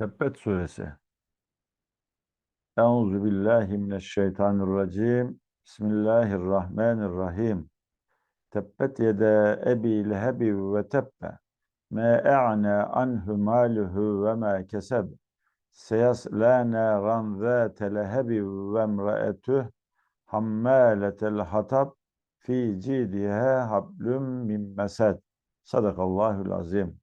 Tebbet suresi. Euzu billahi mineşşeytanirracim. Bismillahirrahmanirrahim. Tebbet yede ebi lehebi ve tebbe. Ma e'ne anhu maluhu ve ma keseb. Seyaslâ nâran zâte lehebi ve emraetuh hammâletel hatab fi cidiha hablum min mesed. Sadakallahul azim.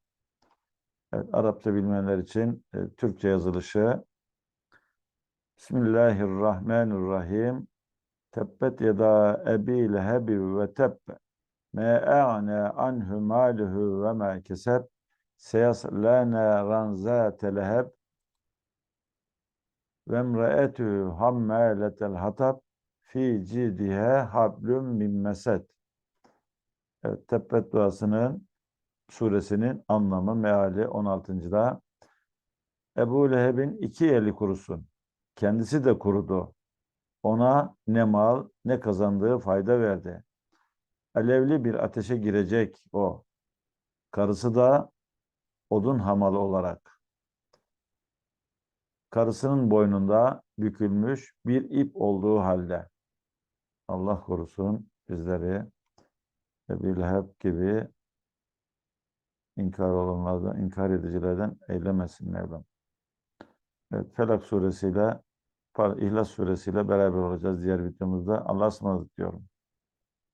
Evet, Arapça bilmeyenler için e, Türkçe yazılışı. Bismillahirrahmanirrahim. Tebbet yeda ebi lehebi ve tebbe. Me e'ne anhu maluhu ve ma keseb. Seyaslâ nâran zâte leheb. Ve emraetuhu hammâletel hatab. Fi cidiha hablum min mesed. Evet, Tebbet duasının suresinin anlamı, meali 16.da. Ebu Leheb'in iki eli kurusun. Kendisi de kurudu. Ona ne mal ne kazandığı fayda verdi. Alevli bir ateşe girecek o. Karısı da odun hamalı olarak. Karısının boynunda bükülmüş bir ip olduğu halde. Allah korusun bizleri Ebu Leheb gibi inkar olanlardan, inkar edicilerden eylemesin Mevlam. Evet, Felak suresiyle, İhlas suresiyle beraber olacağız diğer videomuzda. Allah'a ısmarladık diyorum.